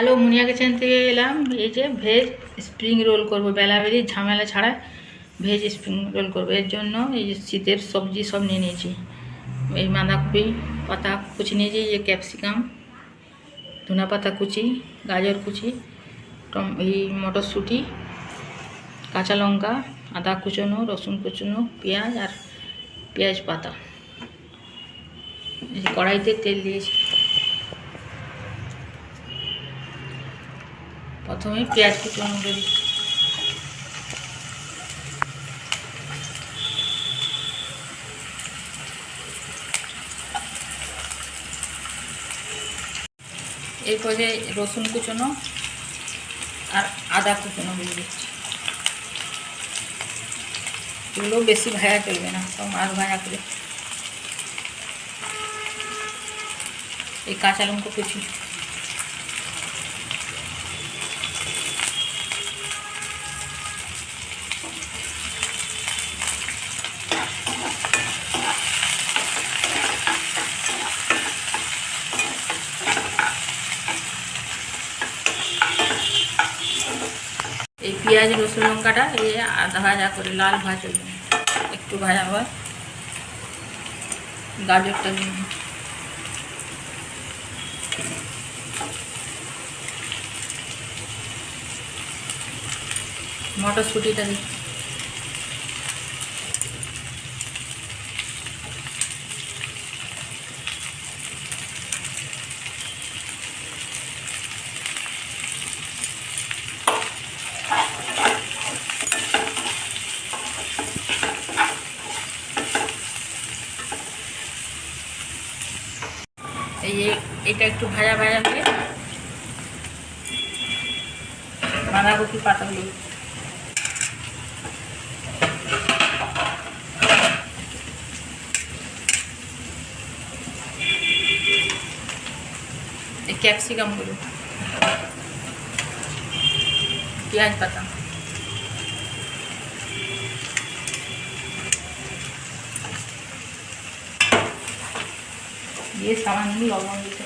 Hello মুনিয়া kitchen থেকে এলাম। এই যে ভেজ স্প্রিং রোল করব বেলাবেলি ঝামেলা ছাড়া ভেজ স্প্রিং রোল করব। এর জন্য এই যে শীতের সবজি সব নিয়ে নিয়েছি। এই বাঁধাকপি, পাতা কুচি নিয়েছি, এই যে ক্যাপসিকাম ধনা পাতা কুচি, গাজর কুচি, টম, এই মটরশুঁটি, কাঁচা লঙ্কা, আদা কুচনো, রসুন কুচনো, পেঁয়াজ আর পেঁয়াজ পাতা। কড়াইতে তেল দিয়েছি। প্রথমে পেঁয়াজ কুচনো করে দিচ্ছি। এরপরে রসুন কুচনো আর আদা কুচনো দিয়ে দিচ্ছি। এগুলো বেশি ভাজা চলবে না সব মাছ ভাজা করে। এই কাঁচা লঙ্কা কুচি এই পেঁয়াজ, রসুন লঙ্কাটা, এই আধা ভাজা করে, লাল ভাজা। একটু ভাজা আবার গাজরটা নিয়ে। মটরশুঁটিটা দিই। এই যে এটা একটু ভাজা ভাজা হয়ে বাঁধাকপি পাতাগুলো। এই ক্যাপসিকামগুলো পেঁয়াজ পাতা দিয়ে সামান্য লবণ দিতে।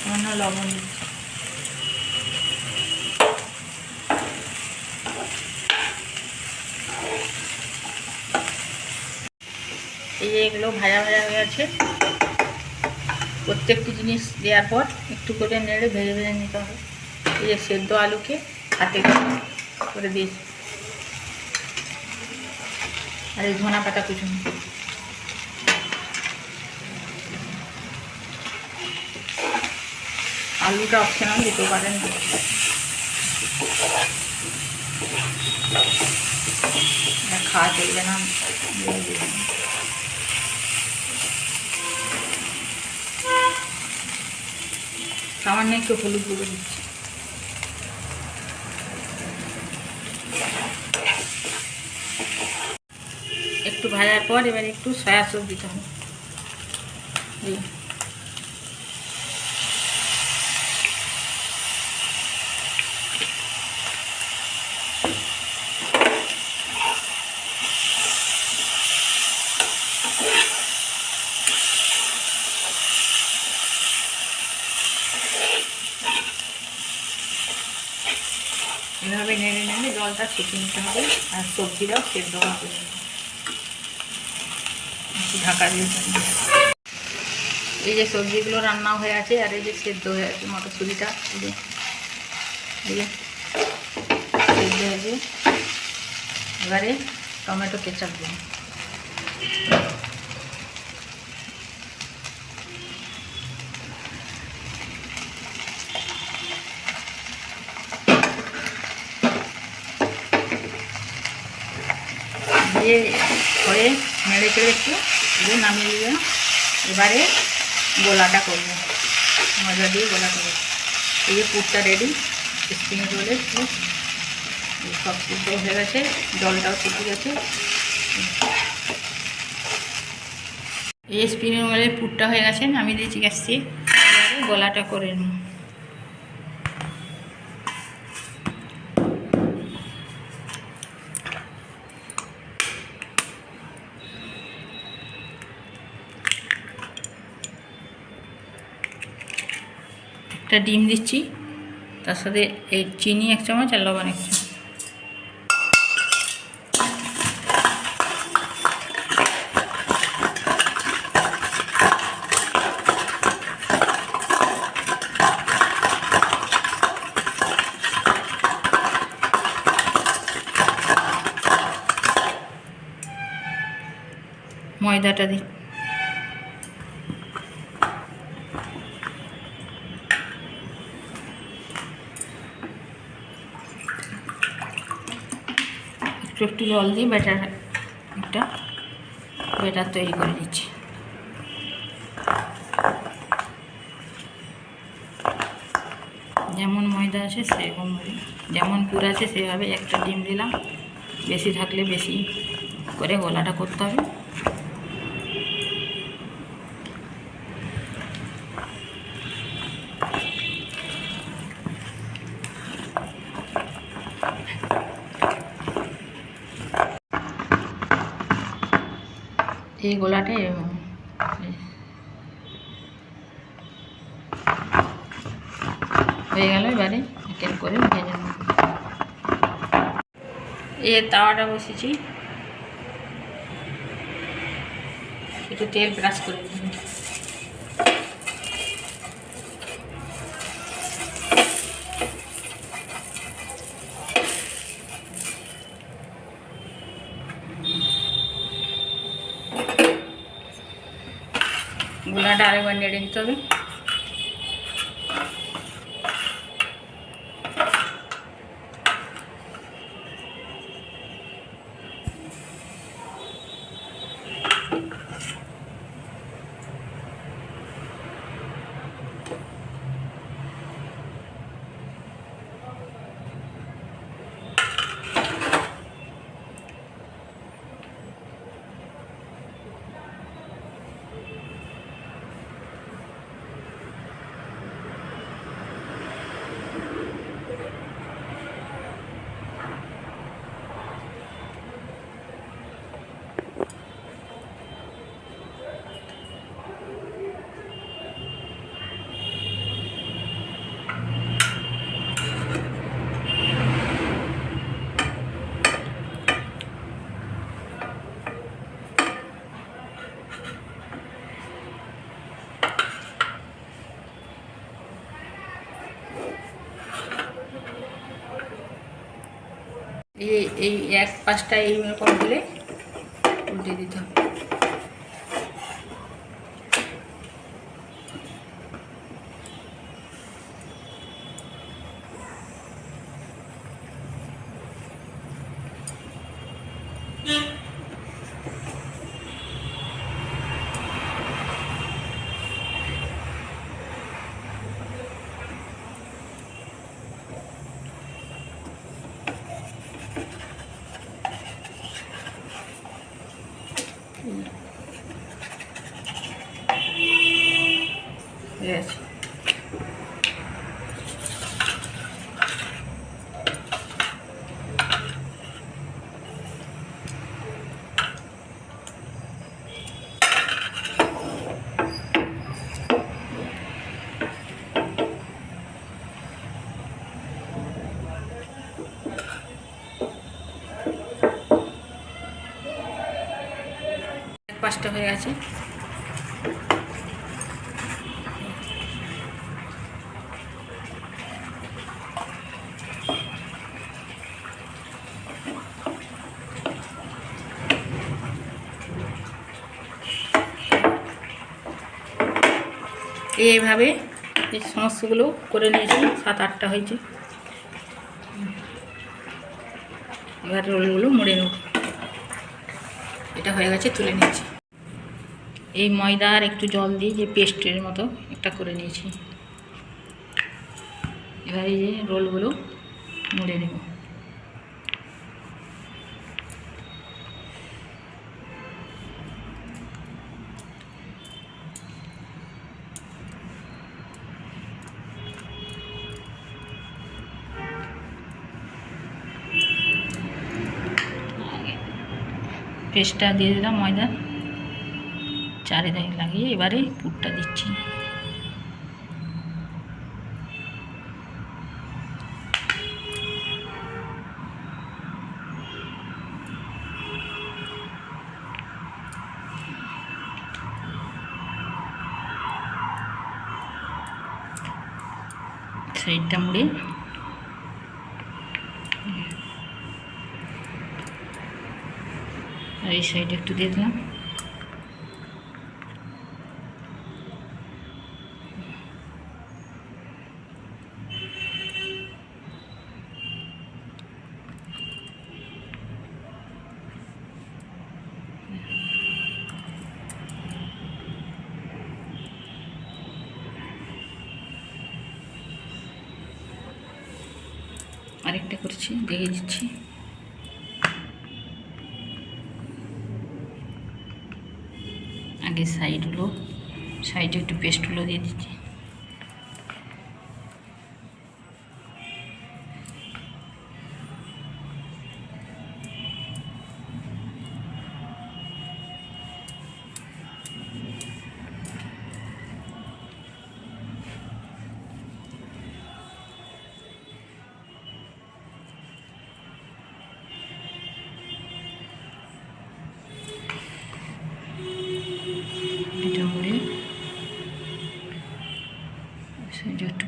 সামান্য লবণ দিচ্ছি এই এগুলো ভাজা ভাজা হয়ে আছে প্রত্যেকটি জিনিস দেওয়ার পর একটু করে নেড়ে ভেজে ভেজে নিতে হবে। এই সেদ্ধ আলুকে হাতে করে দিয়েছি। আর এই ধনা পাতা কুচুন। আলুটা অপশনাল দিতে পারেন। খাওয়া চলবে না, সামান্য একটু হলুদ দিচ্ছি একটু ভাজার পর এবার একটু সয়া সস দিতে হবে। এভাবে নেড়ে নেড়ে জলটা শুকিয়ে নিতে হবে আর সবজিটাও সেদ্ধ একটু ঢাকা দিয়ে এই যে সবজিগুলো রান্না হয়ে আছে, আর এই যে সেদ্ধ হয়ে আছে যে সেদ্ধ হয়েছে এবারে টমেটো কেচাপ দিন দিয়ে হয়ে নেড়ে চেড়ে একটু দিয়ে নামিয়ে দিলাম এবারে গোলাটা করব। মজা দিয়ে গোলা করব। এই যে পুরটা রেডি স্প্রিং রোলের সব সিদ্ধ হয়ে গেছে, জলটাও শুকিয়ে গেছে। এই স্প্রিং রোলের পুরটা হয়ে গেছে আমি দিয়েছি গ্যাস এবারে গোলাটা করে নিই। একটা ডিম দিচ্ছি। তার সাথে এই চিনি এক চামচ আর লবণ এক চামচ। ময়দাটা দিই একটু একটু জল দিয়ে ব্যাটার একটা ব্যাটার তৈরি করে দিচ্ছি যেমন ময়দা আছে সেরকম যেমন পুর আছে সেভাবে একটা ডিম দিলাম। বেশি থাকলে বেশি করে গলাটা করতে হবে। এই গোলাটে হয়ে গেল এবারে এক এক করে ভেজে নেব এ তাওয়াটা বসেছি। একটু তেল ব্রাশ করে দিন গোলাটা আরেকবার এই এই এক পাঁচটা এইরকম দিলে উল্টে দিতে হবে হয়ে গেছে এক পাঁচটা হয়ে গেছে। এইভাবে এই সমস্তগুলো করে নিয়েছি, সাত আটটা হয়েছে। এবার রোলগুলো মুড়ে নেব। এটা হয়ে গেছে, তুলে নিয়েছি। এই ময়দা আর একটু জল দিয়ে যে পেস্টের মতো একটা করে নিয়েছি। এবার এই যে রোলগুলো মুড়ে নেব। পেস্টটা দিয়ে দিলাম ময়দা। চারিদিকে লাগিয়ে এবারে পুরটা দিচ্ছি। সাইডটা মুড়ে এই সাইড একটু দিয়ে দিলাম। করছি দেখে দিচ্ছি আগে সাইডগুলো সাইডে একটু পেস্টগুলো দিয়ে দিচ্ছি।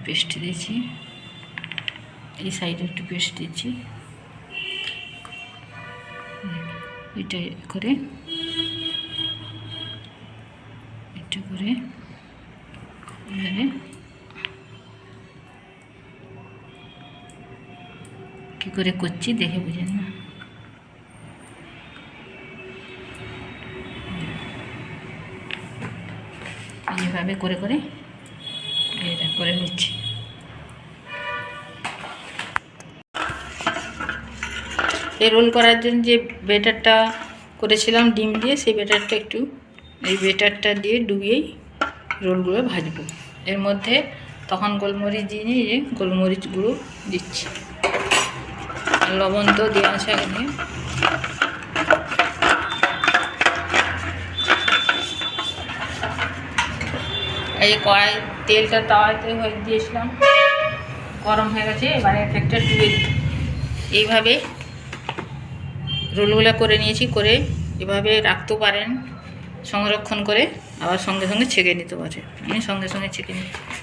পেস্ট দিয়েছি। এই সাইডে একটু পেস্ট দিচ্ছি এটা করে এটা করে এবারে কী করে করছি দেখে বুঝেন না। এইভাবে করে করে করে নিচ্ছি। এই রোল করার জন্য যে বেটারটা করেছিলাম ডিম দিয়ে, সেই বেটারটা একটু এই বেটারটা দিয়ে ডুবিয়েই রোলগুলো ভাজবো। এর মধ্যে তখন গোলমরিচ দিয়ে নিয়ে যে গোলমরিচ গুঁড়ো দিচ্ছি। লবণ তো দেওয়া আছে আগে এই কড়াই তেলটা তাওয়াতে হয়ে দিয়েছিলাম। গরম হয়ে গেছে, এবারে এক একটা ডুবে এইভাবে রোলগুলো করে নিয়েছি, করে এভাবে রাখতে পারেন, সংরক্ষণ করে আবার সঙ্গে সঙ্গে ছেঁকে নিতে পারে আমি সঙ্গে সঙ্গে ছেঁকে নিচ্ছি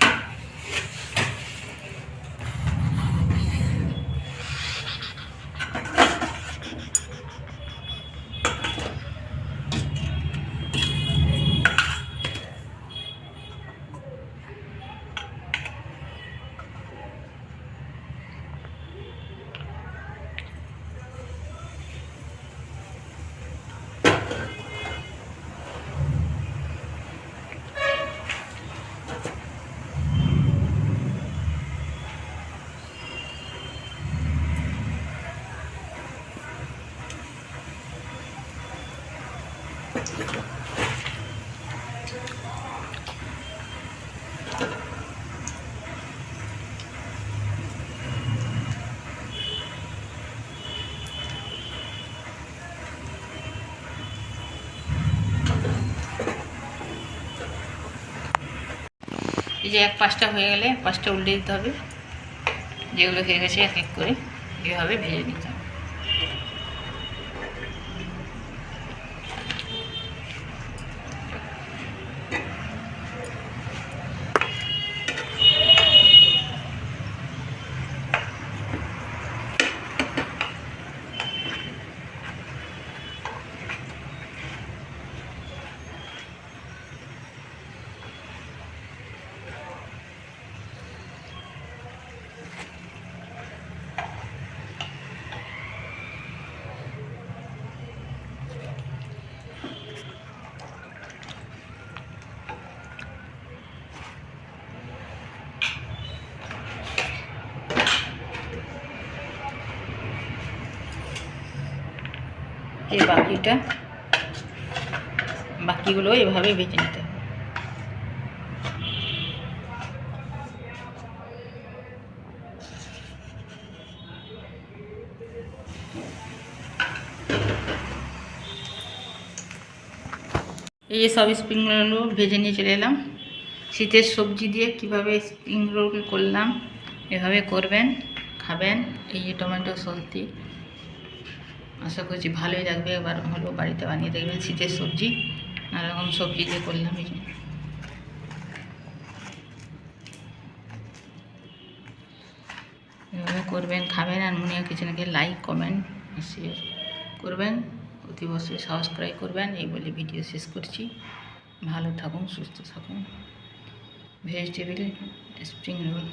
এই যে এক পাঁচটা হয়ে গেলে পাঁচটা উল্টে দিতে হবে। যেগুলো হয়ে গেছে, এক এক করে এভাবে ভেজে নিতে যে বাকিটা, বাকিগুলো এভাবে বেছে নিতে এই যে সব স্প্রিং ভেজে নিয়ে চলে এলাম। শীতের সবজি দিয়ে কীভাবে স্প্রিং রোল করলাম, এভাবে করবেন, খাবেন। এই যে টমেটো দিয়ে আশা করছি ভালোই লাগবে এবার হলো বাড়িতে বানিয়ে দেখবেন শীতের সবজি। নানা রকম সবজি দিয়ে করলাম এই এভাবে করবেন, খাবেন আর মুনিয়া কিচেনকে লাইক কমেন্ট শেয়ার করবেন। অতি অবশ্যই সাবস্ক্রাইব করবেন। এই বলে ভিডিও শেষ করছি। ভালো থাকুন, সুস্থ থাকুন। Vegetable spring roll